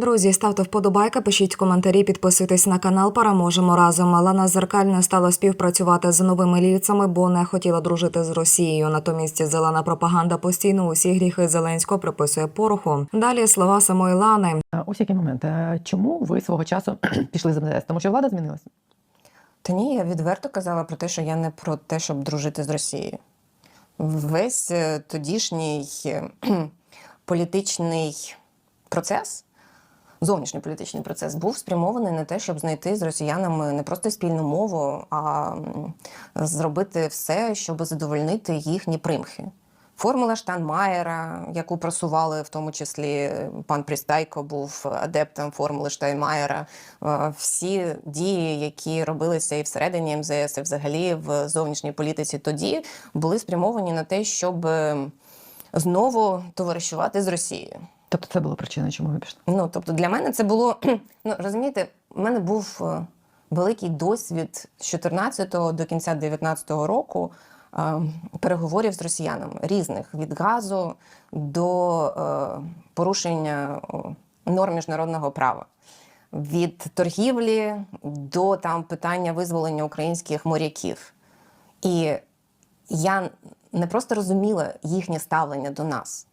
Друзі, ставте вподобайка, пишіть коментарі, підписуйтесь на канал. Переможемо разом. Лана Зеркаль не стала співпрацювати з новими ліцями, бо не хотіла дружити з Росією. Натомість зелена пропаганда постійно усі гріхи Зеленського приписує пороху. Далі слова самої Лани. Ось який момент. Е, Чому ви свого часу пішли з МЗС? Тому що влада змінилася? Та ні, я відверто казала про те, що я не про те, щоб дружити з Росією. Весь е, тодішній е, політичний процес, зовнішній політичний процес, був спрямований на те, щоб знайти з росіянами не просто спільну мову, а зробити все, щоб задовольнити їхні примхи. Формула Штайнмаєра, яку просували в тому числі пан Прістайко, був адептом формули Штайнмаєра. Е, Всі дії, які робилися і всередині МЗС, і взагалі в зовнішній політиці тоді, були спрямовані на те, щоб знову товаришувати з Росією. Тобто це була причина, чому ви пішли? Ну, тобто для мене це було, ну розумієте, в мене був е, великий досвід з 14 до кінця 19 року е, переговорів з росіянами різних від газу до е, порушення норм міжнародного права. Від торгівлі до там питання визволення українських моряків. І я не просто розуміла їхнє ставлення до нас.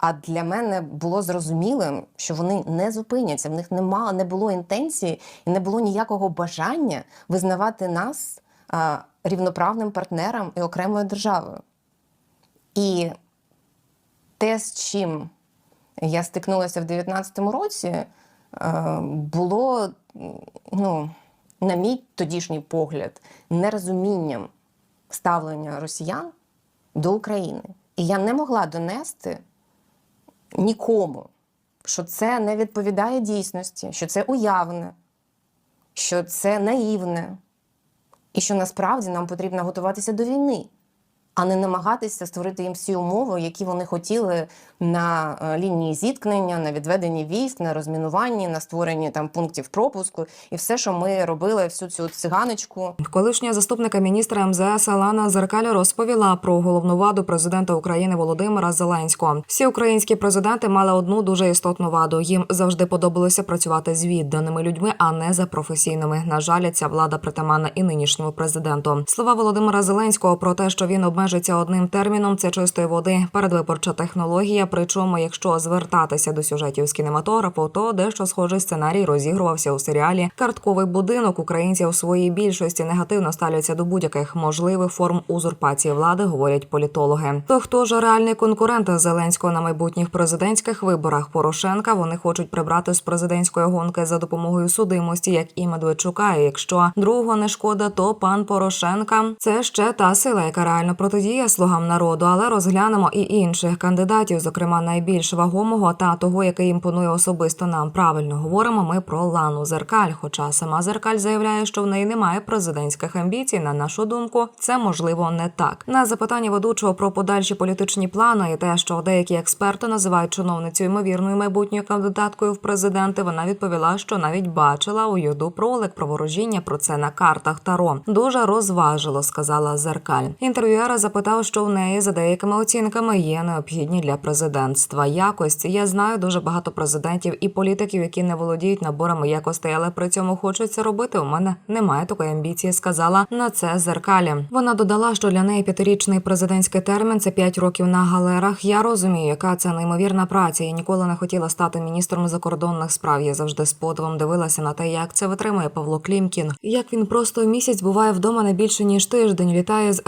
А для мене було зрозумілим, що вони не зупиняться. В них нема, не було інтенції і не було ніякого бажання визнавати нас а, рівноправним партнером і окремою державою. І те, з чим я стикнулася в 19-му році, е, було, ну, на мій тодішній погляд, нерозумінням ставлення росіян до України. І я не могла донести нікому, що це не відповідає дійсності, що це уявне, що це наївне, і що насправді нам потрібно готуватися до війни, а не намагатися створити їм всі умови, які вони хотіли на е, лінії зіткнення, на відведенні військ, на розмінуванні, на створенні там пунктів пропуску і все, що ми робили, всю цю циганочку. Колишня заступника міністра МЗС Лана Зеркаль розповіла про головну ваду президента України Володимира Зеленського. Всі українські президенти мали одну дуже істотну ваду. Їм завжди подобалося працювати з відданими людьми, а не за професійними. На жаль, ця влада притаманна і нинішньому президенту. Слова Володимира Зеленського про те, що він обмежиться одним терміном, це чистої води. Передвиборча технологія. Причому, якщо звертатися до сюжетів з кінематографу, то дещо схожий сценарій розігрувався у серіалі Картковий будинок. Українці у своїй більшості негативно ставляться до будь-яких можливих форм узурпації влади, говорять політологи. То хто ж реальний конкурент Зеленського на майбутніх президентських виборах Порошенка? Вони хочуть прибрати з президентської гонки за допомогою судимості, як і Медведчука. І Якщо другого не шкода, то пан Порошенка це ще та сила, яка реально протидіє слугам народу. Але розглянемо і інших кандидатів, зокрема найбільш вагомого та того, який імпонує особисто нам. Правильно говоримо ми про Лану Зеркаль. Хоча сама Зеркаль заявляє, що в неї немає президентських амбіцій. На нашу думку, це можливо не так. На запитання ведучого про подальші політичні плани і те, що деякі експерти називають чиновницю ймовірною майбутньою кандидаткою в президенти, вона відповіла, що навіть бачила у Ютуб ролик про ворожіння про це на картах Таро. Дуже розважило, сказала Зеркаль. Інтерв'юера запитав, що в неї за деякими оцінками є необхідні для президентства якості. Я знаю дуже багато президентів і політиків, які не володіють наборами якостей, але при цьому хочуть це робити. У мене немає такої амбіції. Сказала на це зеркалі. Вона додала, що для неї п'ятирічний президентський термін це п'ять років на галерах. Я розумію, яка це неймовірна праця. Я ніколи не хотіла стати міністром закордонних справ. Я завжди з подивом дивилася на те, як це витримує Павло Клімкін. Як він просто місяць буває вдома не більше ніж тиждень. Літає з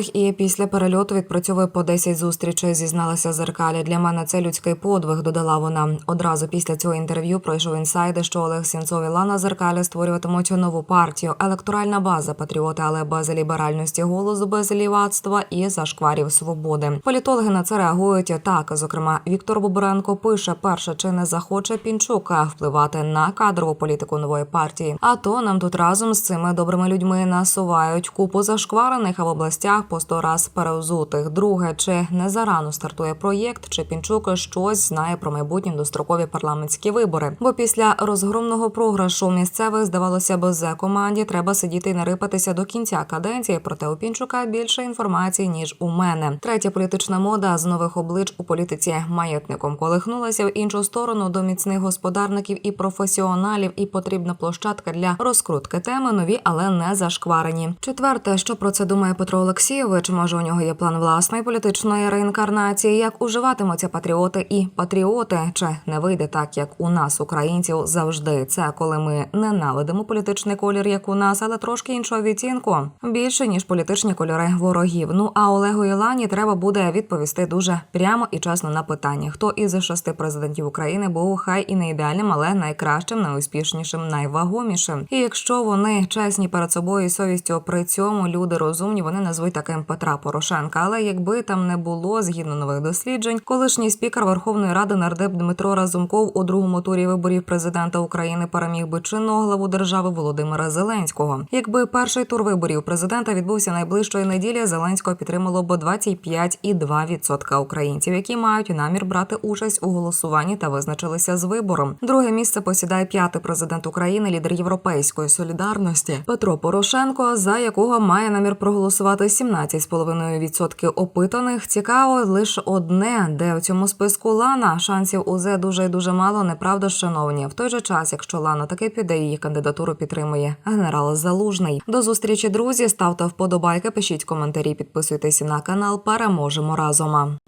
економ-класах і після перельоту відпрацьовує по 10 зустрічей. Зізналася зеркалі. Для мене це людський подвиг. Додала вона. Одразу після цього інтерв'ю пройшов інсайди, що Олег Сінцов і Лана Зеркалі створюватимуть нову партію. Електоральна база патріоти, але без ліберальності голосу, без лівацтва і зашкварів свободи. Політологи на це реагують так. Зокрема, Віктор Бобренко пише: перше, чи не захоче Пінчука впливати на кадрову політику нової партії. А то нам тут разом з цими добрими людьми насувають купу зашкварених, а в областях по сто раз перевзутих. Друге, чи не зарано стартує проєкт, чи Пінчук щось знає про майбутні дострокові парламентські вибори. Бо після розгромного програшу місцевих здавалося б, за команді треба сидіти і не рипатися до кінця каденції. Проте у Пінчука більше інформації ніж у мене. Третя політична мода з нових облич у політиці маятником колихнулася в іншу сторону до міцних господарників і професіоналів, і потрібна площадка для розкрутки теми нові, але не зашкварені. Четверте, що про це думає Петро Олексійович? Може, у нього є план власної політичної реінкарнації, як уживатимуться патріоти і патріоти, чи не вийде так, як у нас, українців, завжди. Це коли ми ненавидимо політичний колір, як у нас, але трошки іншого відтінку. Більше ніж політичні кольори ворогів. Ну а Олегу Ілані треба буде відповісти дуже прямо і чесно на питання, хто із шести президентів України був хай і не ідеальним, але найкращим, найуспішнішим, найвагомішим. І якщо вони чесні перед собою і совістю при цьому люди розумні, вони назвуть таким Петра Порошенка. Але якби там не було, згідно нових досліджень, колишній спікер Верховної Ради нардеп Дмитро Разумков у другому турі виборів президента України переміг би чинного главу держави Володимира Зеленського. Якби перший тур виборів президента відбувся найближчої неділі, Зеленського підтримало б 25,2% українців, які мають намір брати участь у голосуванні та визначилися з вибором. Друге місце посідає п'ятий президент України, лідер Європейської солідарності Петро Порошенко, за якого має намір проголосувати 17,5% опитаних. Цікаво лише одне, де в цьому списку Лана шансів узе дуже і дуже мало. Неправда, шановні. В той же час, якщо Лана таки піде, її кандидатуру підтримує генерал Залужний. До зустрічі, друзі. Ставте вподобайки, пишіть коментарі, підписуйтесь на канал. Переможемо разом.